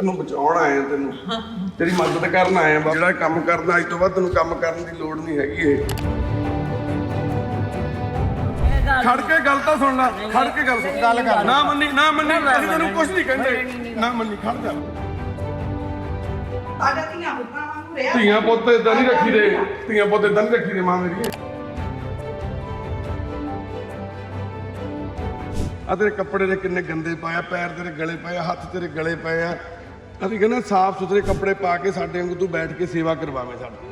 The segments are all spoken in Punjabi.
ਤੈਨੂੰ ਬਚਾਉਣ ਆਏ ਆ ਤੈਨੂੰ। ਤੇਰੀ ਮਦਦ ਕਰਨ ਆਏ ਆ। ਜਿਹੜਾ ਕੰਮ ਕਰਦਾ ਅੱਜ ਤੋਂ ਬਾਅਦ ਤੈਨੂੰ ਕੰਮ ਕਰਨ ਦੀ ਲੋੜ ਨਹੀਂ ਹੈਗੀ ਇਹ। ਖੜ ਕੇ ਗੱਲ ਤਾਂ ਸੁਣ ਲੈ ਖੜ ਕੇ ਗੱਲ ਸੁਣ। ਗੱਲ ਕਰ। ਨਾ ਮੰਨੀ ਨਾ ਮੰਨੀ ਅਸੀਂ ਤੈਨੂੰ ਕੁਝ ਨਹੀਂ ਕਹਿੰਦੇ। ਨਾ ਮੰਨੀ ਖੜ ਜਾ। ਸਾਡਾ ਧੀਆਂ ਪੁੱਤਾਂ ਵਾਂਗੂ ਰਿਹਾ। ਧੀਆਂ ਪੁੱਤ ਇਦਾਂ ਨਹੀਂ ਰੱਖੀ ਦੇ। ਧੀਆਂ ਪੁੱਤ ਇਦਾਂ ਨਹੀਂ ਰੱਖੀ ਦੇ ਮਾਂ ਮੇਰੀ। ਆ ਤੇਰੇ ਕੱਪੜੇ ਦੇ ਕਿੰਨੇ ਗੰਦੇ ਪਾਇਆ ਪੈਰ ਤੇਰੇ ਗਲੇ ਪਏ ਹੱਥ ਤੇਰੇ ਗਲੇ ਪਏ ਆ। ਅਸੀਂ ਕਹਿੰਦੇ ਸਾਫ਼ ਸੁਥਰੇ ਕੱਪੜੇ ਪਾ ਕੇ ਸਾਡੇ ਵਾਂਗੂ ਤੂੰ ਬੈਠ ਕੇ ਸੇਵਾ ਕਰਵਾਵੇਂ ਸਾਡੀ।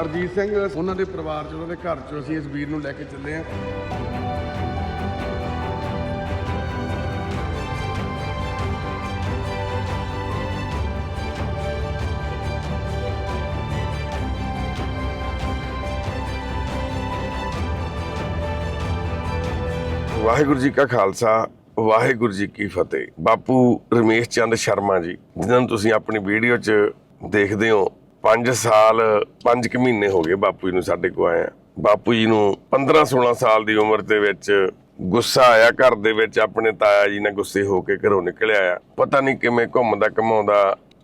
ਅਰਜੀਤ ਸਿੰਘ, ਉਹਨਾਂ ਦੇ ਪਰਿਵਾਰ ਚ, ਉਹਨਾਂ ਦੇ ਘਰ ਚ ਅਸੀਂ ਇਸ ਵੀਰ ਨੂੰ ਲੈ ਕੇ ਚੱਲੇ ਆ ਵਾਹਿਗੁਰੂ ਜੀ ਕਾ ਖਾਲਸਾ, ਵਾਹਿਗੁਰੂ ਜੀ ਕੀ ਫਤਿਹ। ਬਾਪੂ ਰਮੇਸ਼ ਚੰਦ ਸ਼ਰਮਾ ਜੀ, ਜਿਨ੍ਹਾਂ ਨੂੰ ਤੁਸੀਂ ਆਪਣੀ ਵੀਡੀਓ 'ਚ ਦੇਖਦੇ ਹੋ 5 ਸਾਲ 5 ਕੁ ਮਹੀਨੇ ਹੋ ਗਏ ਬਾਪੂ ਜੀ ਨੂੰ ਸਾਡੇ ਕੋਲ ਆਇਆ ਬਾਪੂ ਜੀ ਨੂੰ 15 16 ਸਾਲ ਦੀ ਉਮਰ ਦੇ ਵਿੱਚ ਗੁੱਸਾ ਆਇਆ, ਘਰ ਦੇ ਵਿੱਚ ਆਪਣੇ ਤਾਇਆ ਜੀ ਨਾਲ ਗੁੱਸੇ ਹੋ ਕੇ ਘਰੋਂ ਨਿਕਲਿਆ ਆ ਪਤਾ ਨਹੀਂ ਕਿਵੇਂ ਘੁੰਮਦਾ ਘਮਾਉਂਦਾ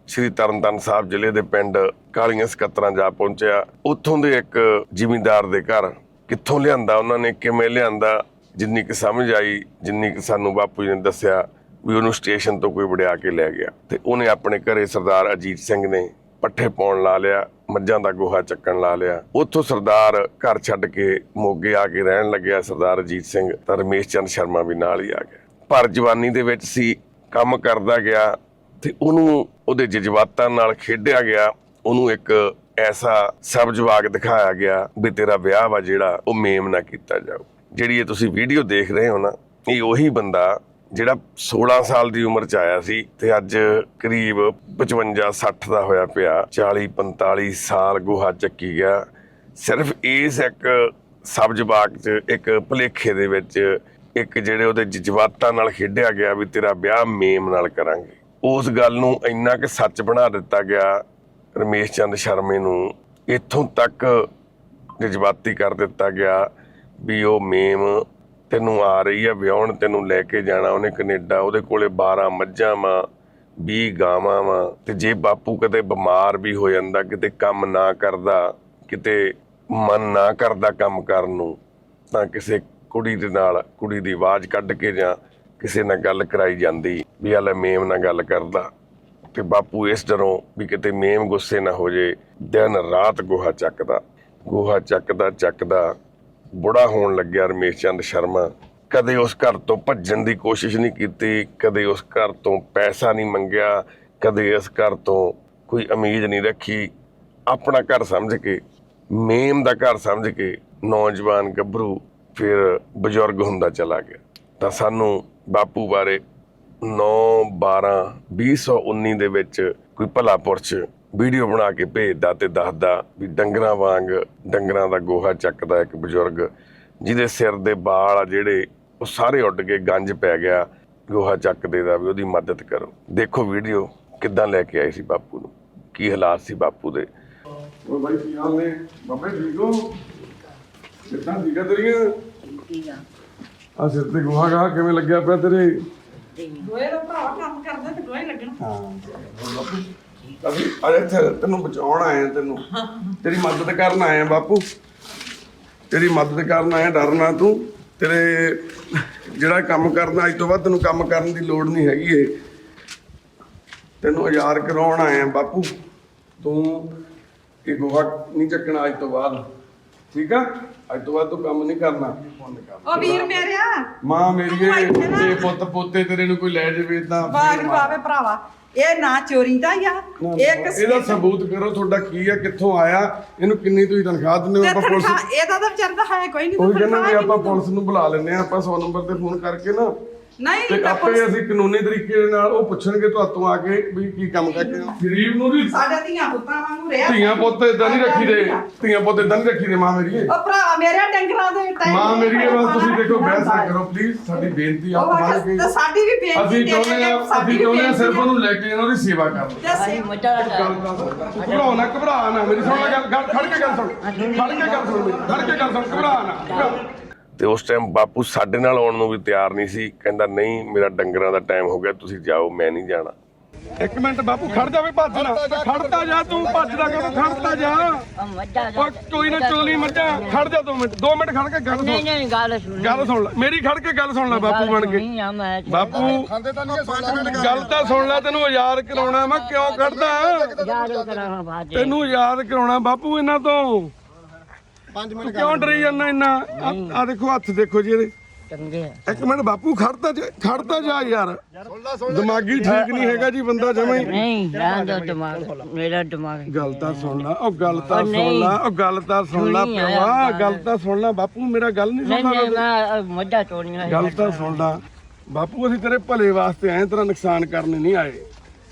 ਸ਼੍ਰੀ ਤਰਨਤਾਰਨ ਸਾਹਿਬ ਜ਼ਿਲ੍ਹੇ ਦੇ ਪਿੰਡ ਕਾਲੀਆਂ ਸਕੱਤਰਾਂ ਜਾ ਪਹੁੰਚਿਆ। ਉੱਥੋਂ ਦੇ ਇੱਕ ਜ਼ਿਮੀਂਦਾਰ ਦੇ ਘਰ ਕਿੱਥੋਂ ਲਿਆਂਦਾ, ਉਹਨਾਂ ਨੇ ਕਿਵੇਂ ਲਿਆਂਦਾ ਜਿੰਨੀ ਕਿ ਸਮਝ ਆਈ, ਜਿੰਨੀ ਕਿ ਸਾਨੂੰ ਬਾਪੂ ਜੀ ਨੇ ਦੱਸਿਆ ਵੀ ਉਹਨੂੰ ਸਟੇਸ਼ਨ ਤੋਂ ਕੋਈ ਵੜਿਆ ਕੇ ਲੈ ਗਿਆ। ਤੇ ਉਹਨੇ ਆਪਣੇ ਘਰੇ ਸਰਦਾਰ ਅਜੀਤ ਸਿੰਘ ਨੇ ਪੱਠੇ ਪਾਉਣ ਲਾ ਲਿਆ, ਮੱਝਾਂ ਦਾ ਗੋਹਾ ਚੱਕਣ ਲਾ ਲਿਆ। ਉੱਥੋਂ ਸਰਦਾਰ ਘਰ ਛੱਡ ਕੇ ਮੋਗੇ ਆ ਕੇ ਰਹਿਣ ਲੱਗਿਆ ਸਰਦਾਰ ਅਜੀਤ ਸਿੰਘ, ਤਾਂ ਰਮੇਸ਼ ਚੰਦ ਸ਼ਰਮਾ ਵੀ ਨਾਲ ਹੀ ਆ ਗਿਆ। ਪਰ ਜਵਾਨੀ ਦੇ ਵਿੱਚ ਸੀ, ਕੰਮ ਕਰਦਾ ਗਿਆ ਤੇ ਉਹਨੂੰ ਉਹਦੇ ਜਜ਼ਬਾਤਾਂ ਨਾਲ ਖੇਡਿਆ ਗਿਆ। ਉਹਨੂੰ ਇੱਕ ਐਸਾ ਸਬਜਵਾਗ ਦਿਖਾਇਆ ਗਿਆ ਵੀ ਤੇਰਾ ਵਿਆਹ ਵਾ ਜਿਹੜਾ ਉਹ ਮੇਮ ਨਾ ਕੀਤਾ ਜਾਊ। ਜਿਹੜੀ ਇਹ ਤੁਸੀਂ ਵੀਡੀਓ ਦੇਖ ਰਹੇ ਹੋ ਨਾ, ਇਹ ਉਹੀ ਬੰਦਾ ਜਿਹੜਾ 16 ਸਾਲ ਦੀ ਉਮਰ ਚ ਆਇਆ ਸੀ ਤੇ ਅੱਜ ਕਰੀਬ 55 60 ਦਾ ਹੋਇਆ ਪਿਆ 40 45 ਸਾਲ ਗੋਹਾ ਚੱਕੀ ਗਿਆ। ਸਿਰਫ ਇਸ ਇੱਕ ਸਬਜ ਬਾਗ ਚ, ਇੱਕ ਭਲੇਖੇ ਦੇ ਵਿੱਚ ਇੱਕ ਜਿਹੜੇ ਉਹਦੇ ਜਜ਼ਬਾਤਾਂ ਨਾਲ ਖੇਡਿਆ ਗਿਆ ਵੀ ਤੇਰਾ ਵਿਆਹ ਮੇਮ ਨਾਲ ਕਰਾਂਗੇ। ਉਸ ਗੱਲ ਨੂੰ ਇੰਨਾ ਕਿ ਸੱਚ ਬਣਾ ਦਿੱਤਾ ਗਿਆ ਰਮੇਸ਼ ਚੰਦ ਸ਼ਰਮੇ ਨੂੰ, ਇੱਥੋਂ ਤੱਕ ਜਜ਼ਬਾਤੀ ਕਰ ਦਿੱਤਾ ਗਿਆ। ਵੀ ਉਹ ਮੇਮ ਤੈਨੂੰ ਆ ਰਹੀ ਆ ਵਿਆਹਣ, ਤੈਨੂੰ ਲੈ ਕੇ ਜਾਣਾ ਉਹਨੇ ਕੈਨੇਡਾ, ਉਹਦੇ ਕੋਲੇ 12 ਮੱਝਾਂ ਵਾਂ 20 ਗਾਵਾਂ ਵਾਂ ਤੇ ਜੇ ਬਾਪੂ ਕਦੇ ਬਿਮਾਰ ਵੀ ਹੋ ਜਾਂਦਾ, ਕਿਤੇ ਕੰਮ ਨਾ ਕਰਦਾ, ਕਿਤੇ ਮਨ ਨਾ ਕਰਦਾ ਕੰਮ ਕਰਨ ਨੂੰ, ਤਾਂ ਕਿਸੇ ਕੁੜੀ ਦੇ ਨਾਲ, ਕੁੜੀ ਦੀ ਆਵਾਜ਼ ਕੱਢ ਕੇ ਜਾਂ ਕਿਸੇ ਨਾਲ ਗੱਲ ਕਰਾਈ ਜਾਂਦੀ ਵੀ ਹਲੇ ਮੇਮ ਨਾਲ ਗੱਲ ਕਰਦਾ। ਤੇ ਬਾਪੂ ਇਸ ਡਰੋਂ ਵੀ ਕਿਤੇ ਮੇਮ ਗੁੱਸੇ ਨਾ ਹੋ ਜੇ, ਦਿਨ ਰਾਤ ਗੋਹਾ ਚੱਕਦਾ ਗੋਹਾ ਚੱਕਦਾ ਚੱਕਦਾ। ਬੁੜਾ ਹੋਣ ਲੱਗਿਆ ਰਮੇਸ਼ ਚੰਦ ਸ਼ਰਮਾ। ਕਦੇ ਉਸ ਘਰ ਤੋਂ ਭੱਜਣ ਦੀ ਕੋਸ਼ਿਸ਼ ਨਹੀਂ ਕੀਤੀ, ਕਦੇ ਉਸ ਘਰ ਤੋਂ ਪੈਸਾ ਨਹੀਂ ਮੰਗਿਆ, ਕਦੇ ਇਸ ਘਰ ਤੋਂ ਕੋਈ ਉਮੀਦ ਨਹੀਂ ਰੱਖੀ। ਆਪਣਾ ਘਰ ਸਮਝ ਕੇ, ਮੇਮ ਦਾ ਘਰ ਸਮਝ ਕੇ ਨੌਜਵਾਨ ਗੱਭਰੂ ਫਿਰ ਬਜ਼ੁਰਗ ਹੁੰਦਾ ਚਲਾ ਗਿਆ। ਤਾਂ ਸਾਨੂੰ ਬਾਪੂ ਬਾਰੇ 9 12 2019 ਦੇ ਵਿੱਚ ਕੋਈ ਭਲਾ ਪੁਰਸ਼ ਵੀਡੀਓ ਬਣਾ ਕੇ ਭੇਜਦਾ ਤੇ ਦੱਸਦਾ ਵੀ ਡੰਗਰਾਂ ਵਾਂਗ ਡੰਗਰਾਂ ਦਾ ਗੋਹਾ ਚੱਕਦਾ ਇੱਕ ਬਜ਼ੁਰਗ ਜਿਹਦੇ ਸਿਰ ਦੇ ਵਾਲ ਆ ਜਿਹੜੇ ਉਹ ਸਾਰੇ ਉੱਡ ਕੇ ਗੰਜ ਪੈ ਗਿਆ ਗੋਹਾ ਚੱਕਦੇ ਦਾ ਵੀ ਉਹਦੀ ਮਦਦ ਕਰੋ। ਦੇਖੋ ਵੀਡੀਓ ਕਿੱਦਾਂ ਲੈ ਕੇ ਆਏ ਸੀ ਬਾਪੂ ਨੂੰ? ਕੀ ਹਾਲਾਤ ਸੀ ਬਾਪੂ ਦੇ? ਉਹ ਬਾਈ ਕੀ ਹਾਲ ਨੇ? ਬਾਬੇ ਠੀਕ ਹੋ? ਕਿੱਦਾਂ ਠੀਕ ਆ ਤੇਰੀਆਂ? ਠੀਕ ਆ। ਆ ਸਿਰ ਤੇ ਗੋਹਾ ਗਾ ਕਿਵੇਂ ਲੱਗਿਆ ਪਿਆ ਤੇਰੇ? ਦੋਏ ਦਾ ਭਰਾ ਕੰਮ ਕਰਦੇ ਤੇ ਦੋਏ ਲੱਗਣਾ। ਅਸੀਂ ਅਰੇ ਤੈਨੂੰ ਬਚਾਉਣ ਆਏ ਆ ਤੈਨੂੰ। ਤੇਰੀ ਮਦਦ ਕਰਨ ਆਏ ਆ ਬਾਪੂ। ਤੇਰੀ ਮਦਦ ਕਰਨ ਆਏ ਆ ਡਰਨਾ ਤੂੰ। ਤੇਰੇ ਜਿਹੜਾ ਕੰਮ ਕਰਨਾ ਅੱਜ ਤੋਂ ਬਾਅਦ ਤੈਨੂੰ ਕੰਮ ਕਰਨ ਦੀ ਲੋੜ ਨਹੀਂ ਹੈਗੀ ਏ ਤੈਨੂੰ ਆਜ਼ਾਦ ਕਰਾਉਣ ਆਏ ਆ ਬਾਪੂ। ਤੂੰ ਇਹ ਗੋਹਾ ਨਹੀਂ ਚੱਕਣਾ ਅੱਜ ਤੋਂ ਬਾਅਦ। ਠੀਕ ਆ? ਅੱਜ ਤੋਂ ਬਾਅਦ ਤੂੰ ਕੰਮ ਨਹੀਂ ਕਰਨਾ। ਉਹ ਵੀਰ ਮੇਰਿਆ। ਮਾਂ ਮੇਰੀਏ ਤੂੰ ਇੱਥੇ ਨਾ- ਤੇ ਪੁੱਤ ਪੋਤੇ ਤੇਰੇ ਨੂੰ ਕੋਈ ਲੈ ਜਾਵੇ ਤਾਂ ਬਾਗ ਬਾਵੇ ਭਰਾਵਾ। ਇਹ ਨਾ ਚੋਰੀ ਦਾ ਹੀ ਆ। ਇਹ ਇਹਦਾ ਸਬੂਤ ਕਰੋ ਤੁਹਾਡਾ ਕੀ ਆ ਕਿੱਥੋਂ ਆਇਆ ਇਹਨੂੰ ਕਿੰਨੀ ਤੁਸੀਂ ਤਨਖਾਹ ਦਿੰਦੇ ਹੋ ਆਪਾਂ ਪੁਲਿਸ ਇਹਦਾ ਤਾਂ ਵਿਚਾਰਦਾ ਹੈ ਕੋਈ ਨਹੀਂ ਉਹ ਕਹਿੰਦਾ ਵੀ ਆਪਾਂ ਪੁਲਿਸ ਨੂੰ ਬੁਲਾ ਲੈਂਦੇ ਆ ਆਪਾਂ 100 ਨੰਬਰ ਤੇ ਫੋਨ ਕਰਕੇ ਨਾ ਨਹੀਂ ਤੇ ਤਾਂ ਆਪੇ ਪੁਲਿਸ- ਅਸੀਂ ਕਾਨੂੰਨੀ ਤਰੀਕੇ ਦੇ ਨਾਲ ਉਹ ਪੁੱਛਣਗੇ ਤੁਹਾਤੋਂ ਆ ਕੇ ਵੀ ਕੀ ਕੰਮ ਕਰਕੇ ਆਏ ਹੋ। ਗਰੀਬ ਨੂੰ ਵੀ ਸਾਡਾ ਧੀਆਂ ਪੁੱਤਾਂ ਵਾਂਗੂ ਰਿਹਾ। ਧੀਆਂ ਪੁੱਤ ਇਦਾਂ ਨਹੀਂ ਰੱਖੀ ਦੇ ਧੀਆਂ। ਪੁੱਤ ਇਦਾਂ ਨਹੀਂ ਰੱਖੀ ਦੇ ਮਾਂ ਮੇਰੀਏ। ਉਹ ਭਰਾ ਮੇਰੇ ਡੰਗਰਾਂ ਦੇ ਟਾਈਮ ਮਾਂ ਮੇਰੀਏ ਬਸ ਤੁਸੀਂ ਦੇਖੋ ਬਹਿਸ ਨਾ ਕਰੋ ਪਲੀਜ਼ ਸਾਡੀ ਬੇਨਤੀ ਆ ਉਹ ਬਣ ਕੇ ਤੇ ਸਾਡੀ ਵੀ ਬੇਨਤੀ ਅਸੀਂ ਚਾਹੁੰਦੇ ਆ ਅਸੀਂ ਚਾਹੁੰਦੇ ਆ ਸਿਰਫ ਉਹਨੂੰ ਲੈ ਕੇ ਜਾਣਾ ਉਹਦੀ ਸੇਵਾ ਕਰਨਾ। ਤੇ ਅਸੀਂ ਮੱਝਾਂ ਦਾ ਗੱਲ ਦੱਸ ਘਬਰਾਓ ਨਾ ਘਬਰਾ ਨਾ ਮੇਰੀ ਸੁਣ ਲੈ ਗੱਲ ਗੱਲ ਖੜ ਕੇ ਗੱਲ ਸੁਣ। ਖੜ ਕੇ ਗੱਲ ਸੁਣ ਮੇਰੀ, ਖੜ ਕੇ ਗੱਲ ਸੁਣ ਘਬਰਾ ਨਾ। ਘਬਰਾ। ਤੇ ਉਸ ਟਾਈਮ ਬਾਪੂ ਸਾਡੇ ਨਾਲ ਆਉਣ ਨੂੰ ਵੀ ਤਿਆਰ ਨਹੀਂ ਸੀ। ਕਹਿੰਦਾ ਨਹੀਂ ਮੇਰਾ ਡੰਗਰਾਂ ਦਾ ਟਾਈਮ ਹੋ ਗਿਆ ਤੁਸੀਂ ਜਾਓ ਮੈਂ ਨਹੀਂ ਜਾਣਾ। ਇੱਕ ਮਿੰਟ ਬਾਪੂ ਖੜ ਜਾ ਵੀ ਭੱਜ ਨਾ। ਖੜਦਾ ਜਾ ਤੂੰ ਭੱਜਦਾ ਕਿਉਂ ਖੜਦਾ ਜਾ। ਮੱਝਾਂ ਓ ਕੋਈ ਨਾ ਚੋਲੀ ਮੱਝਾਂ ਖੜ ਜਾ 2 ਮਿੰਟ 2 ਮਿੰਟ ਖੜ ਕੇ ਗੱਲ ਨਹੀਂ ਸੁਣ। ਨਹੀਂ ਗੱਲ ਸੁਣ। ਗੱਲ ਸੁਣ ਲੈ ਮੇਰੀ ਖੜ ਕੇ ਗੱਲ ਸੁਣ ਲੈ ਬਾਪੂ ਬਣ ਕੇ। ਨਹੀਂ ਆ ਮੈਂ। ਬਾਪੂ ਗੱਲ। ਤਾਂ ਸੁਣ ਲੈ ਤੈਨੂੰ ਯਾਦ ਕਰਾਉਣਾ ਮੈਂ ਕਿਉਂ ਖੜਦਾ ਯਾਦ ਕਰਾਂ ਬਾਜੇ। ਤੈਨੂੰ ਯਾਦ ਕਰਾਉਣਾ ਬਾਪੂ ਇਹਨਾਂ ਤੋਂ। 5 ਮਿੰਟ ਕਿਉਂ ਡਰੀ ਜਾਂਦਾ ਇੰਨਾ? ਆ ਦੇਖੋ ਹੱਥ ਦੇਖੋ ਜੀ ਇਹਦੇ। ਚੰਗੇ ਆ। ਇੱਕ ਮਿੰਟ ਬਾਪੂ ਖੜਦਾ ਜਾ ਖੜਦਾ ਜਾ ਯਾਰ। ਦਿਮਾਗੀ ਠੀਕ ਨਹੀਂ ਹੈਗਾ ਜੀ ਬੰਦਾ ਜਮਾ ਹੀ। ਨਹੀਂ ਰਹਿਣ ਦੋ ਦਿਮਾਗ ਮੇਰਾ ਦਿਮਾਗ ਗੱਲ ਤਾਂ ਸੁਣ ਲਾ ਉਹ ਗੱਲ ਤਾਂ ਉਹ ਸੁਣ। ਲਾ ਉਹ ਗੱਲ ਤਾਂ ਸੁਣ ਲਾ ਪਿਆ ਆਇਆ ਗੱਲ। ਤਾਂ ਸੁਣ ਲਾ ਬਾਪੂ ਮੇਰਾ ਗੱਲ ਨਹੀਂ ਨਹੀਂ ਨਹੀਂ ਸੁਣਦਾ ਮੈਂ ਮੱਝਾਂ ਚੋਣੀਆਂ ਗੱਲ ਤਾਂ ਸੁਣ ਲਾ। ਬਾਪੂ ਅਸੀਂ ਤੇਰੇ ਭਲੇ ਵਾਸਤੇ ਆਏ ਤੇਰਾ ਨੁਕਸਾਨ ਕਰਨ ਨਹੀਂ ਆਏ।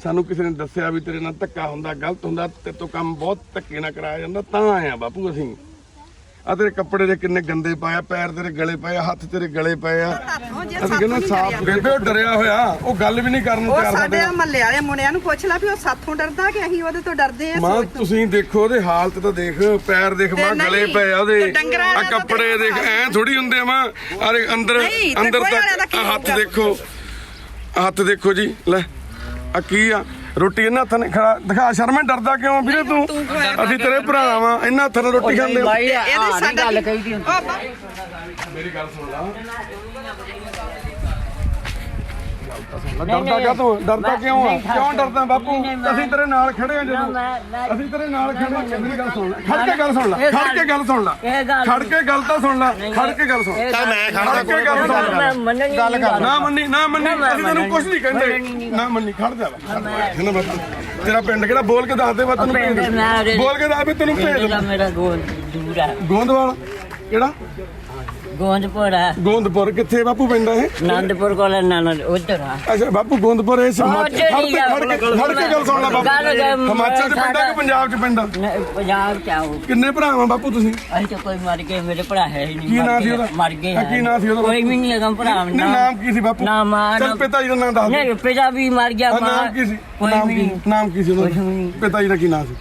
ਸਾਨੂੰ ਕਿਸੇ ਨੇ ਦੱਸਿਆ ਵੀ ਤੇਰੇ ਨਾਲ ਧੱਕਾ ਹੁੰਦਾ ਗਲਤ ਹੁੰਦਾ ਤੇ ਤੋਂ ਕੰਮ ਬਹੁਤ ਧੱਕੇ ਨਾਲ ਕਰਾਇਆ ਜਾਂਦਾ ਤਾਂ ਆਏ ਆ ਬਾਪੂ ਅਸੀਂ। ਆ ਤੇਰੇ ਕੱਪੜੇ ਦੇ ਕਿੰਨੇ ਗੰਦੇ ਪਏ ਆ ਪੈਰ ਤੇਰੇ ਗਲੇ ਪਏ ਆ ਹੱਥ ਤੇਰੇ ਗਲੇ ਪਏ ਆ। ਅਸੀਂ ਕਹਿੰਦੇ ਸਾਫ਼ ਬੇਬੇ ਉਹ ਡਰਿਆ ਹੋਇਆ ਉਹ ਗੱਲ ਵੀ ਨਹੀਂ ਕਰਨ ਨੂੰ ਉਹ ਤਿਆਰ ਸਾਡੇ ਸਾਡੇ ਮਹੱਲੇ ਵਾਲੇ ਮੁੰਡਿਆਂ ਨੂੰ ਪੁੱਛ ਲੈ ਵੀ ਉਹ ਸਾਥੋਂ ਡਰਦਾ ਕਿ ਅਸੀਂ ਉਹਦੇ ਤੋਂ ਡਰਦੇ ਆ ਮਾਂ ਤੁਸੀਂ ਦੇਖੋ ਉਹਦੇ ਹਾਲਤ ਤਾਂ ਦੇਖ ਪੈਰ ਦੇਖ ਮਾਂ ਗਲੇ ਪਏ ਆ ਉਹਦੇ। ਆ ਕੱਪੜੇ ਦੇਖ ਐ ਥੋੜੀ ਹੁੰਦੇ ਆ ਮਾਂ। ਅਰੇ ਅੰਦਰ ਅੰਦਰ ਤੱਕ ਹੱਥ? ਦੇਖੋ। ਹੱਥ ਦੇਖੋ ਜੀ ਲੈ। ਆ ਕੀ ਆ? ਰੋਟੀ ਇਹਨਾਂ ਹੱਥਾਂ ਨੇ ਖੜਾ ਦਿਖਾ ਸ਼ਰਮੇ ਡਰਦਾ ਕਿਉਂ ਵੀਰੇ ਤੂੰ ਅਸੀਂ ਤੇਰੇ ਭਰਾ ਵਾਂ ਇਹਨਾਂ ਹੱਥਾਂ ਨਾਲ ਰੋਟੀ ਖਾਂਦੇ ਆ। ਇਹਦੇ ਸਾਡਾ ਗੱਲ ਕਹੀ ਦੀ ਹੁੰਦੀ। ਮੇਰੀ ਗੱਲ ਸੁਣ ਲਾ ਡਰਦਾ ਕਿਉਂ ਤੂੰ? ਡਰਦਾ ਕਿਉਂ ਆ? ਕਿਉਂ ਡਰਦਾ ਬਾਪੂ? ਅਸੀਂ ਤੇਰੇ ਨਾਲ ਖੜੇ ਆ ਜਦੋਂ। ਅਸੀਂ ਤੇਰੇ ਨਾਲ ਖੜੇ ਆ। ਮੇਰੀ ਗੱਲ ਸੁਣ ਲੈ। ਖੜ ਕੇ ਗੱਲ ਸੁਣ ਲੈ। ਖੜ ਕੇ ਗੱਲ ਸੁਣ ਲੈ। ਖੜ ਕੇ ਗੱਲ ਤਾਂ ਸੁਣ ਲੈ। ਖੜ ਕੇ ਗੱਲ ਸੁਣ। ਗੱਲ- ਮੈਂ ਖੜ ਕੇ ਗੱਲ ਸੁਣ। ਲੈ ਗੱਲ। ਕਰ ਨਾ ਮੰਨੀ। ਨਾ ਮੰਨੀ ਅਸੀਂ ਤੈਨੂੰ ਕੁਝ ਨਹੀਂ ਕਹਿੰਦੇ। ਨਾ ਮੰਨੀ। ਖੜ ਜਾ। ਹੈ ਨਾ ਬਾਪੂ। ਤੇਰਾ ਪਿੰਡ ਕਿਹੜਾ? ਬੋਲ ਕੇ ਦੱਸ ਦੇ ਮੈਂ ਤੈਨੂੰ ਬੋਲ ਕੇ ਦੱਸ ਵੀ ਤੈਨੂੰ ਭੇਜ ਮੇਰਾ ਮੇਰਾ ਗੋਲ ਦੂਰ ਹੈ ਗੋਂਦਵਾਲ। ਕਿਹੜਾ? ਗੋਂਦਪੁਰ ਹੈ ਗੋਂਦਪੁਰ ਕਿੱਥੇ ਬਾਪੂ ਪਿੰਡ ਇਹ? ਆਨੰਦਪੁਰ ਕੋਲ ਨਾਨ ਉਧਰ ਆ। ਅੱਛਾ ਬਾਪੂ ਗੋਂਦਪੁਰ ਇਸ ਹਿਮਾਚਲ ਖੜ ਕੇ ਆ, ਖੜ ਕੇ ਖੜ ਕੇ ਗੱਲ ਸੁਣ ਲੈ ਬਾਪੂ। ਹਿਮਾਚਲ ਚ ਪਿੰਡਾਂ ਕਿ ਪੰਜਾਬ ਚ ਪਿੰਡਾਂ ਨਹੀਂ, ਪੰਜਾਬ ਚ ਆਓ। ਕਿੰਨੇ ਭਰਾ ਬਾਪੂ ਤੁਸੀਂ? ਅਸੀਂ ਤਾਂ ਕੋਈ ਮਰ ਗਏ ਮੇਰੇ ਭਰਾ ਹੈ ਹੀ ਨਹੀਂ ਕੀ ਮਰ ਨਾਂ ਸੀ ਉਹਦਾ? ਮਰ ਗਏ ਕੀ ਨਾਂ ਸੀ ਉਹਦਾ? ਕੋਈ ਵੀ ਨਹੀਂ ਹੈਗਾ ਭਰਾ ਨਹੀਂ ਨਾਮ ਕੀ ਸੀ ਬਾਪੂ? ਨਾਮ ਆ- ਚੱਲ ਪਿਤਾ ਜੀ ਦਾ ਨਾਮ ਦੱਸ ਦੇ ਨਹੀਂ ਪਿਤਾ ਵੀ ਮਰ ਗਿਆ ਮਾਂ- ਨਾਮ ਕੀ ਸੀ? ਕੋਈ ਨਾਮ ਵੀ ਕੀ ਨਾਮ ਸੀ ਉਹਦਾ। ਪਿਤਾ ਜੀ ਦਾ ਕੀ ਨਾਮ ਸੀ?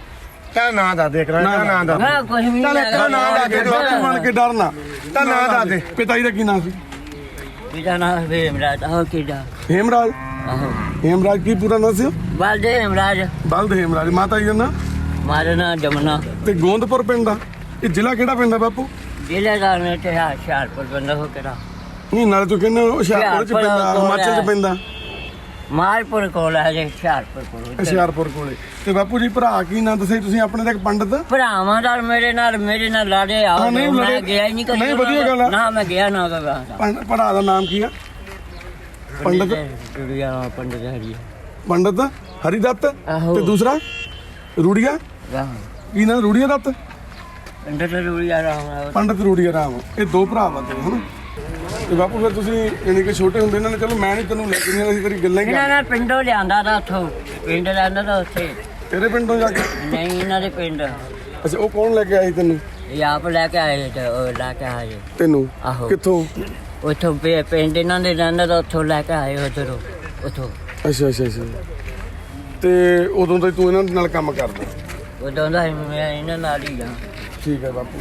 ਤਾਂ ਨਾਂ ਦੱਸ ਦੇ ਕਰਾਂ ਤਾਂ ਨਾਂ ਦੱਸ ਹਾਂ ਕੁਝ ਵੀ ਚੱਲ ਨਹੀਂ ਇੱਕ। ਨਾਂ ਦੱਸ ਦੇ ਬਾਪੂ ਬਣ ਕੇ ਡਰਨਾ ਤਾਂ ਨਾਂ ਦੱਸ ਦੇ। ਪਿਤਾ ਜੀ ਦਾ ਕੀ ਨਾਮ ਸੀ? ਪਿਤਾ ਨਾਮ ਵੇਮਰਾਜ ਆਹ ਕਿਦਾ ਹੇਮਰਾਜ? ਆਹੋ। ਹੇਮਰਾਜ ਕੀ ਪੂਰਾ ਨਾਮ ਸੀ ਬਲਦੇ ਹੇਮਰਾਜ। ਬਲਦ ਹੇਮਰਾਜ ਮਾਤਾ ਜੀ ਦਾ ਨਾਂ? ਮਾਰਨਾ ਜਮਨਾ। ਤੇ ਗੋਂਦਪੁਰ ਪਿੰਡ ਦਾ? ਇਹ ਜ਼ਿਲ੍ਹਾ ਕਿਹੜਾ ਪਿੰਡ ਆ ਬਾਪੂ? ਜ਼ਿਲ੍ਹੇ ਦਾ ਨੇ ਤੇ ਹੁਸ਼ਿਆਰਪੁਰ ਬੰਦਾ ਹੋ ਕਿਹੜਾ? ਨਹੀਂ ਨਾਲੇ ਤੂੰ ਕਹਿੰਦਾ ਉਹ ਹੁਸ਼ਿਆਰਪੁਰ ਚ ਪੈਂਦਾ ਹਿਮਾਚਲ ਚ। ਪੈਂਦਾ ਮਾਲਪੁਰ ਕੋਲ ਹੈ ਜੇ ਹੁਸ਼ਿਆਰਪੁਰ ਕੋਲ ਉੱਧਰ। ਹੁਸ਼ਿਆਰਪੁਰ ਕੋਲੇ। ਤੇ ਬਾਪੂ ਜੀ ਭਰਾ ਕੀ ਨਾਂ ਦੱਸੇ ਤੁਸੀਂ ਆਪਣੇ ਦਾ ਇੱਕ ਪੰਡਤ? ਭਰਾਵਾਂ ਨਾਲ ਮੇਰੇ ਨਾਲ ਮੇਰੇ ਨਾਲ ਲੜੇ ਹਾਂ, ਨਹੀਂ ਮੈਂ ਲੜੇ। ਗਿਆ ਹੀ ਨਹੀਂ ਕਦੀ ਨਹੀਂ, ਉਹਨਾਂ ਵਧੀਆ ਗੱਲ ਆ। ਨਾਲ। ਨਾ ਮੈਂ ਗਿਆ ਨਾ ਗਾ ਪੰਡ- ਭਰਾ ਦਾ ਨਾਮ ਕੀ ਆ? ਪੰਡਤ ਟੁੜੀਆ ਪੰਡਤ ਹਰੀ ਪੰਡਤ? ਹਰੀਦੱਤ? ਆਹੋ। ਤੇ ਦੂਸਰਾ? ਰੂੜੀਆ? ਕੀ ਨਾਂ? ਰੂੜੀਆ ਦੱਤ? ਪੰਡਤ ਟੁੜੀਆ ਰਾਮ ਪੰਡਤ ਰੂੜੀਆ ਰਾਮ। ਇਹ ਦੋ ਭਰਾ ਬੰਦੇ ਹਨਾ? ਤੇ ਬਾਪੂ ਫਿਰ ਤੁਸੀਂ ਯਾਨੀ ਕਿ ਛੋਟੇ ਹੁੰਦੇ ਇਹਨਾਂ ਨੇ ਚਲੋ ਮੈਂ ਨਹੀਂ ਤੈਨੂੰ ਲੈ ਕੇ ਨਹੀਂ ਅਸੀਂ ਤੇਰੀ ਗੱਲਾਂ ਹੀ ਇਹਨਾਂ ਕਰ ਨੇ ਪਿੰਡੋਂ ਲਿਆਂਦਾ ਦਾ ਉੱਥੋਂ ਪਿੰਡ ਲਿਆਂਦਾ ਦਾ ਉੱਥੇ। ਤੇਰੇ ਪਿੰਡੋਂ ਜਾ ਕੇ? ਨਹੀਂ ਇਹਨਾਂ ਦੇ ਪਿੰਡ। ਅੱਛਾ ਉਹ ਕੌਣ ਲੈ ਕੇ ਆਈ ਤੈਨੂੰ? ਇਹ ਆਪ ਲੈ ਕੇ ਆਏ ਤੇ ਉਹ ਲੈ ਕੇ ਆਏ। ਤੈਨੂੰ? ਆਹੋ। ਕਿੱਥੋਂ? ਉੱਥੋਂ ਪਿ- ਪਿੰਡ ਇਹਨਾਂ ਦੇ ਰਹਿੰਦਾ ਤਾਂ ਉੱਥੋਂ ਲੈ ਕੇ ਆਏ ਉਧਰੋਂ ਉੱਥੋਂ। ਅੱਛਾ ਅੱਛਾ ਅੱਛਾ। ਤੇ ਉਦੋਂ ਤੋਂ ਹੀ ਤੂੰ ਇਹਨਾਂ ਨਾਲ ਕੰਮ ਕਰਦਾ। ਉਦੋਂ ਦਾ ਹੀ ਮੈਂ ਇਹਨਾਂ ਨਾਲ ਹੀ ਆ। ਠੀਕ ਹੈ ਬਾਪੂ।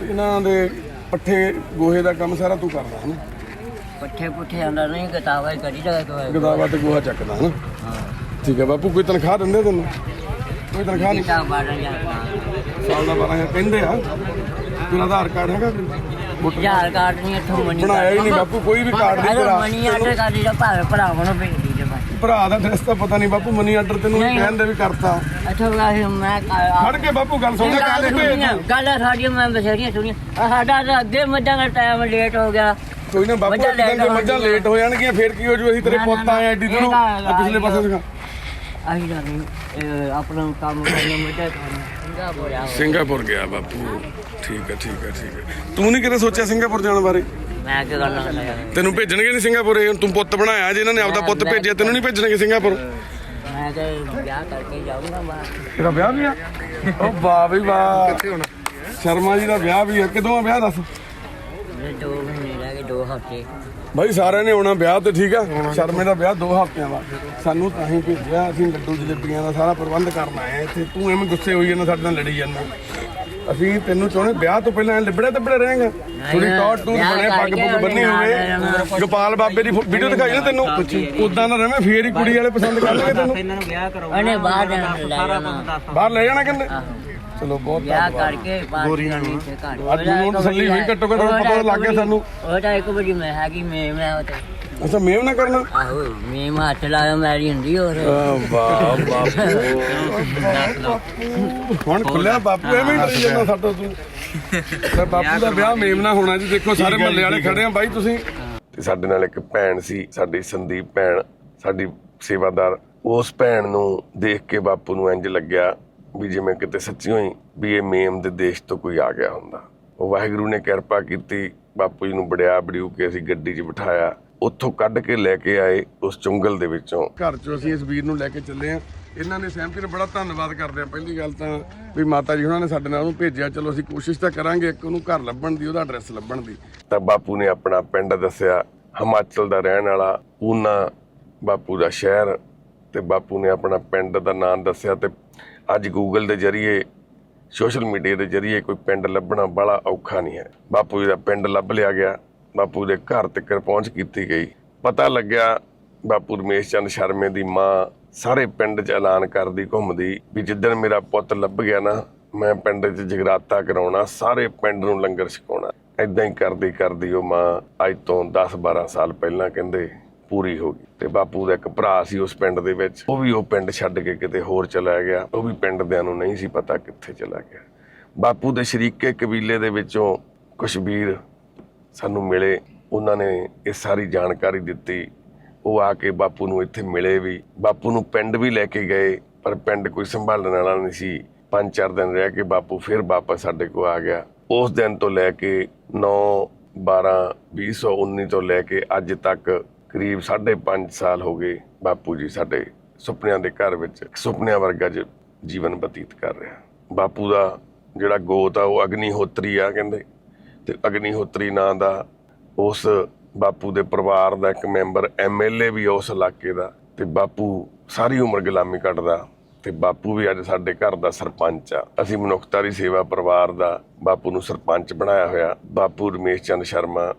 ਤੇ ਇਹਨਾਂ ਦੇ ਪੱਠੇ ਗੋਹੇ ਦਾ ਕੰਮ ਸਾਰਾ ਤੂੰ ਕਰਦਾ ਹਨਾ? ਪੱਠੇ ਪੁੱਠੇ ਆਂਦਾ ਨਹੀਂ ਕਿਤਾਬਾਂ ਹੀ ਕਰੀ ਜਾ ਕੋਈ। ਗਦਾਵਾ ਤੇ ਗੋਹਾ ਚੱਕਦਾ ਹਨਾ? ਠੀਕ ਹੈ ਬਾਪੂ ਕੋਈ ਤਨਖਾਹ ਦਿੰਦੇ ਤੈਨੂੰ? ਕੋਈ ਤਨਖਾਹ ਨਹੀਂ? ਕਿਤਾਬ ਬਾੜਾ ਸਾਲ ਦਾ 12000 ਕਹਿੰਦੇ ਆ ਤੇਰਾ ਆਧਾਰ ਕਾਰਡ ਹੈਗਾ ਕੋਈ? ਯਾਰ ਕਾਰਡ ਨਹੀਂ ਇੱਥੋਂ ਮਨੀ ਬਣਾਇਆ ਹੀ ਨਹੀਂ ਬਾਪੂ ਕੋਈ ਵੀ ਕਾਰਡ ਨਹੀਂ ਭਰਾ ਮਨੀ ਆਰਡਰ ਕਰ ਦੀ ਭਾਵੇਂ ਭਰਾਵਾਂ ਨੂੰ ਭਰਾ ਦਾ ਐਡਰੈਸ ਤਾਂ ਪਤਾ ਨਹੀਂ ਬਾਪੂ ਮਨੀ ਆਰਡਰ ਤੈਨੂੰ ਨਹੀਂ। ਕਹਿੰਦੇ ਵੀ ਕਰਤਾ। ਅੱਛਾ ਵਾਹੀ ਮੈਂ ਖੜ ਕੇ ਬਾਪੂ ਗੱਲ ਸੁਣ ਲੈ ਗੱਲ ਕਾਹਦੇ ਭੇਜ? ਗੱਲ ਸਾਡੀ ਮੈਂ ਬਸੇਰੀਆਂ ਸੁਣੀਆਂ। ਆਹ ਸਾਡਾ ਤਾਂ ਅੱਗੇ ਮੱਝਾਂ ਦਾ ਟਾਈਮ ਲੇਟ ਹੋ ਗਿਆ। ਕੋਈ ਨਾ ਬਾਪੂ ਮੱਝਾਂ ਇੱਕ ਦਿਨ ਜੇ late ਮੱਝਾਂ ਹੋਣਗੀਆਂ। ਲੇਟ ਹੋ ਜਾਣਗੀਆਂ ਫੇਰ ਕੀ ਹੋ ਜੂ? ਅਸੀਂ ਤੇਰੇ ਨਾ, ਪੁੱਤ ਆਏ ਐਡੀ ਦੂਰੋਂ ਇਹਦਾ ਆਹ ਪਿਛਲੇ ਪਾਸੇ ਦਿਖਾ। ਅਸੀਂ ਤਾਂ ਨਹੀਂ ਆਪਣਾ ਕੰਮ ਕਰਨਾ ਮੱਝਾਂ ਚੋਣਾ ਬੋਲਿਆ ਸਿੰਗਾਪੁਰ ਗਿਆ ਬਾਪੂ। ਠੀਕ ਹੈ ਠੀਕ ਹੈ ਠੀਕ ਹੈ। ਤੂੰ ਨਹੀਂ ਕਿਤੇ ਸੋਚਿਆ ਸਿੰਗਾਪੁਰ ਜਾਣ ਬਾਰੇ? ਮੈਂ ਕੀ ਕਰਨਾ ਹੁੰਦਾ ਤੈਨੂੰ ਭੇਜਣਗੇ ਨਹੀਂ ਸਿੰਗਾਪੁਰ ਇਹ ਤੂੰ ਪੁੱਤ ਬਣਾਇਆ ਜੇ ਇਹਨਾਂ ਨੇ ਆਪਦਾ ਪੁੱਤ ਭੇਜਿਆ ਤੈਨੂੰ ਨਹੀਂ ਭੇਜਣਗੇ ਸਿੰਗਾਪੁਰ? ਮੈਂ ਕਿ ਵਿਆਹ ਕਰਕੇ ਜਾਊਂਗਾ ਮੈਂ। ਤੇਰਾ ਵਿਆਹ ਵੀ ਆ? ਉਹ ਵਾਹ ਬਈ ਵਾਹ। ਸ਼ਰਮਾ ਜੀ ਦਾ ਵਿਆਹ ਵੀ ਆ ਕਿਦੋਂ ਆ? ਵਿਆਹ ਦੱਸ। ਮੇਰੇ ਦੋ ਮਹੀਨੇ ਰਹਿ ਗਏ ਦੋ ਹਫ਼ਤੇ। ਭਾਈ ਸਾਰਿਆਂ ਨੇ ਆਉਣਾ ਵਿਆਹ ਤੇ ਠੀਕ ਆ? ਸ਼ਰਮੇ ਦਾ ਵਿਆਹ 2 ਹਫ਼ਤਿਆਂ ਦਾ ਸਾਨੂੰ ਤਾਂ ਹੀ ਭੇਜਿਆ ਅਸੀਂ ਲੱਡੂ ਜਲੇਬੀਆਂ ਦਾ ਸਾਰਾ ਪ੍ਰਬੰਧ ਕਰਨ ਆਏ ਇੱਥੇ। ਤੂੰ ਐਵੇਂ ਗੁੱਸੇ ਹੋਈ ਜਾਂਦਾ ਸਾਡੇ ਨਾਲ ਲੜੀ ਜਾਂਦਾ। ਅਸੀਂ ਤੈਨੂੰ ਚਾਹੁੰਦੇ ਵਿਆਹ ਤੋਂ ਪਹਿਲਾਂ ਲਿਬੜੇ ਤੱਬੜੇ ਰਹੇਗਾ ਥੋੜੀ ਟੌਰ ਟੂਰ ਬਣੇ ਪੱਗ ਪੁੱਗ ਬੰਨੀ ਹੋਵੇ। ਗੋਪਾਲ ਬਾਬੇ ਦੀ ਵੀਡੀਓ ਦਿਖਾਈ ਨਾ ਤੈਨੂੰ? ਉਦਾਂ ਦਾ ਰਵੇਂ ਫੇਰ ਹੀ ਕੁੜੀ ਵਾਲੇ ਪਸੰਦ ਕਰਨਗੇ ਤੈਨੂੰ? ਇਹਨਾਂ ਨੂੰ ਵਿਆਹ ਕਰੋ ਉਹਨੇ ਬਾਹਰ ਜਾਣਾ ਲੈ ਜਾਣਾ। ਬਾਹਰ ਲੈ ਜਾਣਾ ਕਹਿੰਦੇ? ਚਲੋ ਬਹੁਤ ਵਿਆਹ ਕਰਕੇ ਗੋਰੀ ਨਾਲ ਨਹੀਂ ਘਰ। ਅੱਜ ਮੈਨੂੰ ਤਸੱਲੀ ਹੋਈ, ਘੱਟੋ ਘੱਟ ਪਤਾ ਲੱਗ ਗਿਆ ਸਾਨੂੰ। ਉਹ ਤਾਂ ਇੱਕ ਵਾਰੀ ਮੈਂ ਹੈਗੀ ਮੈਂ ਮੈਂ ਉਹ ਤੇ। ਅੱਛਾ ਮੇਵ ਨਾ ਕਰਨਾ। ਆਹੋ ਮੈਂ ਮਾ ਹੱਥ ਲਾਇਆ ਮੈਰੀ ਹੁੰਦੀ ਹੋਰ। ਵਾਹ ਬਾਪੂ। ਹੁਣ ਖੁੱਲਿਆ ਬਾਪੂ ਐਵੇਂ ਹੀ ਡਰੀ ਜਾਂਦਾ ਸਾਡਾ ਤੂੰ। ਤੇ ਬਾਪੂ ਦਾ ਵਿਆਹ ਮੇਮਨਾ ਹੋਣਾ ਜੀ ਦੇਖੋ ਸਾਰੇ ਮਹੱਲੇ ਵਾਲੇ ਖੜੇ ਆ ਬਾਈ ਤੁਸੀਂ। ਤੇ ਸਾਡੇ ਨਾਲ ਇੱਕ ਭੈਣ ਸੀ ਸਾਡੀ ਸੰਦੀਪ ਭੈਣ ਸਾਡੀ ਸੇਵਾਦਾਰ। ਉਸ ਭੈਣ ਨੂੰ ਦੇਖ ਕੇ ਬਾਪੂ ਨੂੰ ਇੰਜ ਲੱਗਿਆ ਵੀ ਜਿਵੇਂ ਕਿਤੇ ਸੱਚੀਓ ਹੀ ਵੀ ਇਹ ਮੇਮ ਦੇ ਦੇਸ਼ ਤੋਂ ਕੋਈ ਆ ਗਿਆ ਹੁੰਦਾ। ਉਹ ਵਾਹਿਗੁਰੂ ਨੇ ਕਿਰਪਾ ਕੀਤੀ ਬਾਪੂ ਜੀ ਨੂੰ ਬੜਿਆ ਬੜਿਊ ਕੇ ਅਸੀਂ ਗੱਡੀ 'ਚ ਬਿਠਾਇਆ। ਉੱਥੋਂ ਕੱਢ ਕੇ ਲੈ ਕੇ ਆਏ ਉਸ ਚੁੰਗਲ ਦੇ ਵਿੱਚੋਂ। ਘਰ ਚੋਂ ਅਸੀਂ ਇਸ ਵੀਰ ਨੂੰ ਲੈ ਕੇ ਚੱਲੇ ਆ ਇਹਨਾਂ ਨੇ ਸਹਿਮਤੀ ਨਾਲ ਬੜਾ ਧੰਨਵਾਦ ਕਰਦੇ ਆ ਪਹਿਲੀ ਗੱਲ ਤਾਂ ਵੀ ਮਾਤਾ ਜੀ ਉਹਨਾਂ ਨੇ ਸਾਡੇ ਨਾਲ ਉਹਨੂੰ ਭੇਜਿਆ ਚਲੋ ਅਸੀਂ ਕੋਸ਼ਿਸ਼ ਤਾਂ ਕਰਾਂਗੇ ਇੱਕ ਉਹਨੂੰ ਘਰ ਲੱਭਣ ਦੀ ਉਹਦਾ ਐਡਰੈਸ ਲੱਭਣ ਦੀ। ਤਾਂ ਬਾਪੂ ਨੇ ਆਪਣਾ ਪਿੰਡ ਦੱਸਿਆ ਹਿਮਾਚਲ ਦਾ ਰਹਿਣ ਵਾਲਾ ਊਨਾ ਬਾਪੂ ਦਾ ਸ਼ਹਿਰ। ਤੇ ਬਾਪੂ ਨੇ ਆਪਣਾ ਪਿੰਡ ਦਾ ਨਾਮ ਦੱਸਿਆ ਤੇ ਅੱਜ ਗੂਗਲ ਦੇ ਜ਼ਰੀਏ ਸੋਸ਼ਲ ਮੀਡੀਆ ਦੇ ਜ਼ਰੀਏ ਕੋਈ ਪਿੰਡ ਲੱਭਣਾ ਬੜਾ ਔਖਾ ਨਹੀਂ ਹੈ। ਬਾਪੂ ਜੀ ਦਾ ਪਿੰਡ ਲੱਭ ਲਿਆ ਗਿਆ, ਬਾਪੂ ਦੇ ਘਰ ਤੱਕ ਪਹੁੰਚ ਕੀਤੀ ਗਈ। ਪਤਾ ਲੱਗਿਆ ਬਾਪੂ ਰਮੇਸ਼ ਚੰਦ ਸ਼ਰਮੇ ਦੀ ਮਾਂ ਸਾਰੇ ਪਿੰਡ 'ਚ ਐਲਾਨ ਕਰਦੀ ਘੁੰਮਦੀ ਵੀ ਜਿੱਦਣ ਮੇਰਾ ਪੁੱਤ ਲੱਭ ਗਿਆ ਨਾ, ਮੈਂ ਪਿੰਡ 'ਚ ਜਗਰਾਤਾ ਕਰਾਉਣਾ, ਸਾਰੇ ਪਿੰਡ ਨੂੰ ਲੰਗਰ ਛਕਾਉਣਾ। ਇਦਾਂ ਹੀ ਕਰਦੀ ਕਰਦੀ ਉਹ ਮਾਂ ਅੱਜ ਤੋਂ 10-12 ਸਾਲ ਪਹਿਲਾਂ ਕਹਿੰਦੇ ਪੂਰੀ ਹੋ ਗਈ ਤੇ ਬਾਪੂ ਦਾ ਇੱਕ ਭਰਾ ਸੀ ਉਸ ਪਿੰਡ ਦੇ ਵਿੱਚ। ਉਹ ਵੀ ਉਹ ਪਿੰਡ ਛੱਡ ਕੇ ਕਿਤੇ ਹੋਰ ਚਲਾ ਗਿਆ। ਉਹ ਵੀ ਪਿੰਡ ਦਿਆਂ ਨੂੰ ਨਹੀਂ ਸੀ ਪਤਾ ਕਿੱਥੇ ਚਲਾ ਗਿਆ। ਬਾਪੂ ਦੇ ਸ਼ਰੀਕੇ ਕਬੀਲੇ ਦੇ ਵਿੱਚੋਂ ਕੁਛ ਵੀਰ ਸਾਨੂੰ ਮਿਲੇ। ਉਹਨਾਂ ਨੇ ਇਹ ਸਾਰੀ ਜਾਣਕਾਰੀ ਦਿੱਤੀ। ਉਹ ਆ ਕੇ ਬਾਪੂ ਨੂੰ ਇੱਥੇ ਮਿਲੇ ਵੀ। ਬਾਪੂ ਨੂੰ ਪਿੰਡ ਵੀ ਲੈ ਕੇ ਗਏ, ਪਰ ਪਿੰਡ ਕੋਈ ਸੰਭਾਲਣ ਵਾਲਾ ਨਹੀਂ ਸੀ। ਪੰਜ ਚਾਰ ਦਿਨ ਰਹਿ ਕੇ ਬਾਪੂ ਫਿਰ ਵਾਪਸ ਸਾਡੇ ਕੋਲ ਆ ਗਿਆ। ਉਸ ਦਿਨ ਤੋਂ ਲੈ ਕੇ 9 12 2019 ਤੋਂ ਲੈ ਕੇ ਅੱਜ ਤੱਕ ਕਰੀਬ 5.5 ਸਾਲ ਹੋ ਗਏ ਬਾਪੂ ਜੀ ਸਾਡੇ ਸੁਪਨਿਆਂ ਦੇ ਘਰ ਵਿੱਚ, ਸੁਪਨਿਆਂ ਵਰਗਾ ਜ- ਜੀਵਨ ਬਤੀਤ ਕਰ ਰਿਹਾ। ਬਾਪੂ ਦਾ ਜਿਹੜਾ ਗੋਤ ਆ, ਉਹ ਅਗਨੀਹੋਤਰੀ ਆ ਕਹਿੰਦੇ। ਤੇ ਅਗਨੀਹੋਤਰੀ ਨਾਂ ਦਾ ਉਸ ਬਾਪੂ ਦੇ ਪਰਿਵਾਰ ਦਾ ਇੱਕ ਮੈਂਬਰ ਐਮਐਲਏ ਵੀ ਆ ਉਸ ਇਲਾਕੇ ਦਾ। ਤੇ ਬਾਪੂ ਸਾਰੀ ਉਮਰ ਗੁਲਾਮੀ ਕੱਟਦਾ ਤੇ ਬਾਪੂ ਵੀ ਅੱਜ ਸਾਡੇ ਘਰ ਦਾ ਸਰਪੰਚ ਆ। ਅਸੀਂ ਮਨੁੱਖਤਾ ਦੀ ਸੇਵਾ ਪਰਿਵਾਰ ਦਾ ਬਾਪੂ ਨੂੰ ਸਰਪੰਚ ਬਣਾਇਆ ਹੋਇਆ। ਬਾਪੂ ਰਮੇਸ਼ ਚੰਦ ਸ਼ਰਮਾ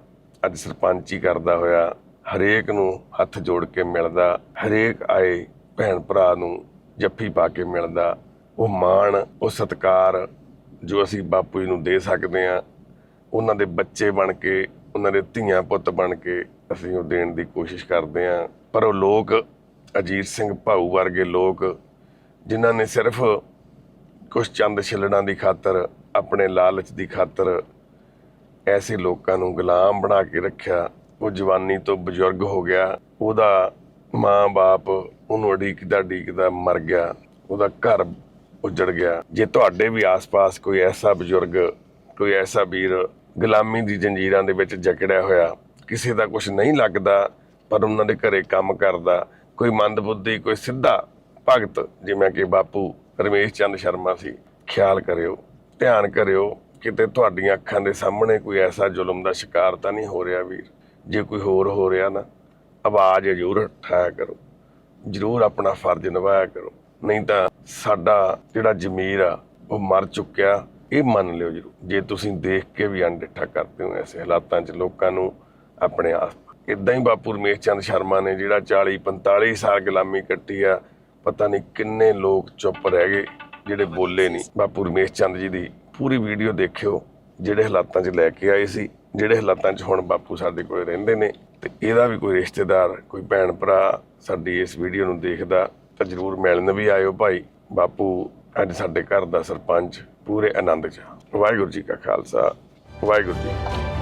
ਅੱਜ ਸਰਪੰਚ ਹੀ ਕਰਦਾ ਹੋਇਆ। ਹਰੇਕ ਨੂੰ ਹੱਥ ਜੋੜ ਕੇ ਮਿਲਦਾ, ਹਰੇਕ ਆਏ ਭੈਣ ਭਰਾ ਨੂੰ ਜੱਫੀ ਪਾ ਕੇ ਮਿਲਦਾ, ਉਹ ਮਾਣ, ਉਹ ਸਤਿਕਾਰ ਜੋ ਅਸੀਂ ਬਾਪੂ ਜੀ ਨੂੰ ਦੇ ਸਕਦੇ ਆ ਉਹਨਾਂ ਦੇ ਬੱਚੇ ਬਣ ਕੇ, ਉਹਨਾਂ ਦੇ ਧੀਆਂ ਪੁੱਤ ਬਣ ਕੇ ਅਸੀਂ ਉਹ ਦੇਣ ਦੀ ਕੋਸ਼ਿਸ਼ ਕਰਦੇ ਆ ਪਰ ਉਹ ਲੋਕ, ਅਜੀਤ ਸਿੰਘ ਭਾਊ ਵਰਗੇ ਲੋਕ, ਜਿਨ੍ਹਾਂ ਨੇ ਸਿਰਫ ਕੁਛ ਚੰਦ ਛਿਲੜਾਂ ਦੀ ਖਾਤਰ, ਆਪਣੇ ਲਾਲਚ ਦੀ ਖਾਤਰ, ਐਸੇ ਲੋਕਾਂ ਨੂੰ ਗੁਲਾਮ ਬਣਾ ਕੇ ਰੱਖਿਆ ਉਹ ਜਵਾਨੀ ਤੋਂ ਬਜ਼ੁਰਗ ਹੋ ਗਿਆ, ਉਹਦਾ ਮਾਂ-ਬਾਪ ਉਹਨੂੰ ਅਡੀਕਦਾ ਅਡੀਕਦਾ ਮਰ ਗਿਆ, ਉਹਦਾ ਘਰ ਉਜੜ ਗਿਆ। ਜੇ ਤੁਹਾਡੇ ਵੀ ਆਸ-ਪਾਸ ਕੋਈ ਐਸਾ ਬਜ਼ੁਰਗ, ਕੋਈ ਐਸਾ ਵੀਰ ਗੁਲਾਮੀ ਦੀ ਜੰਜੀਰਾਂ ਦੇ ਵਿੱਚ ਜਕੜਿਆ ਹੋਇਆ, ਕਿਸੇ ਦਾ ਕੁਝ ਨਹੀਂ ਲੱਗਦਾ, ਪਰ ਉਹਨਾਂ ਦੇ ਘਰੇ ਕੰਮ ਕਰਦਾ, ਕੋਈ ਮੰਦਬੁੱਧੀ, ਕੋਈ ਸਿੱਧਾ ਭਗਤ, ਜਿਵੇਂ ਕਿ ਬਾਪੂ ਰਮੇਸ਼ ਚੰਦ ਸ਼ਰਮਾ ਸੀ, ਖਿਆਲ ਕਰਿਓ, ਧਿਆਨ ਕਰਿਓ, ਕਿਤੇ ਤੁਹਾਡੀਆਂ ਅੱਖਾਂ ਦੇ ਸਾਹਮਣੇ ਕੋਈ ਐਸਾ ਜ਼ੁਲਮ ਦਾ ਸ਼ਿਕਾਰ ਤਾਂ ਨਹੀਂ ਹੋ ਰਿਹਾ ਵੀਰ। ਜੇ ਕੋਈ ਹੋਰ ਹੋ ਰਿਹਾ ਨਾ, ਆਵਾਜ਼ ਜ਼ਰੂਰ ਉਠਾਇਆ ਕਰੋ। ਜ਼ਰੂਰ ਆਪਣਾ ਫਰਜ਼ ਨਿਭਾਇਆ ਕਰੋ। ਨਹੀਂ ਤਾਂ ਸਾਡਾ ਜਿਹੜਾ ਜ਼ਮੀਰ ਆ, ਉਹ ਮਰ ਚੁੱਕਿਆ। ਇਹ ਮੰਨ ਲਿਓ ਜਰੂਰ। ਜੇ ਤੁਸੀਂ ਦੇਖ ਕੇ ਵੀ ਅਣਡਿੱਠਾ ਕਰਦੇ ਹੋ ਐਸੇ ਹਾਲਾਤਾਂ 'ਚ ਲੋਕਾਂ ਨੂੰ ਆਪਣੇ ਆਸ ਇਦਾਂ ਹੀ ਬਾਪੂ ਰਮੇਸ਼ ਚੰਦ ਸ਼ਰਮਾ ਨੇ ਜਿਹੜਾ 40 45 ਸਾਲ ਗੁਲਾਮੀ ਕੱਟੀ ਆ, ਪਤਾ ਨਹੀਂ ਕਿੰਨੇ ਲੋਕ ਚੁੱਪ ਰਹਿ ਗਏ ਜਿਹੜੇ ਬੋਲੇ ਨਹੀਂ। ਬਾਪੂ ਰਮੇਸ਼ ਚੰਦ ਜੀ ਦੀ ਪੂਰੀ ਵੀਡੀਓ ਦੇਖਿਓ, ਜਿਹੜੇ ਹਾਲਾਤਾਂ 'ਚ ਲੈ ਕੇ ਆਏ ਸੀ। ਜਿਹੜੇ ਹਾਲਾਤਾਂ 'ਚ ਹੁਣ ਬਾਪੂ ਸਾਡੇ ਕੋਲ ਰਹਿੰਦੇ ਨੇ ਤੇ ਇਹਦਾ ਵੀ ਕੋਈ ਰਿਸ਼ਤੇਦਾਰ, ਕੋਈ ਭੈਣ ਭਰਾ ਸਾਡੀ ਇਸ ਵੀਡੀਓ ਨੂੰ ਦੇਖਦਾ ਤਾਂ ਜਰੂਰ ਮਿਲਣ ਵੀ ਆਇਓ ਭਾਈ। ਬਾਪੂ ਅੱਜ ਸਾਡੇ ਘਰ ਦਾ ਸਰਪੰਚ ਪੂਰੇ ਆਨੰਦ 'ਚ ਵਾਹਿਗੁਰੂ ਜੀ ਕਾ ਖਾਲਸਾ, ਵਾਹਿਗੁਰੂ ਜੀ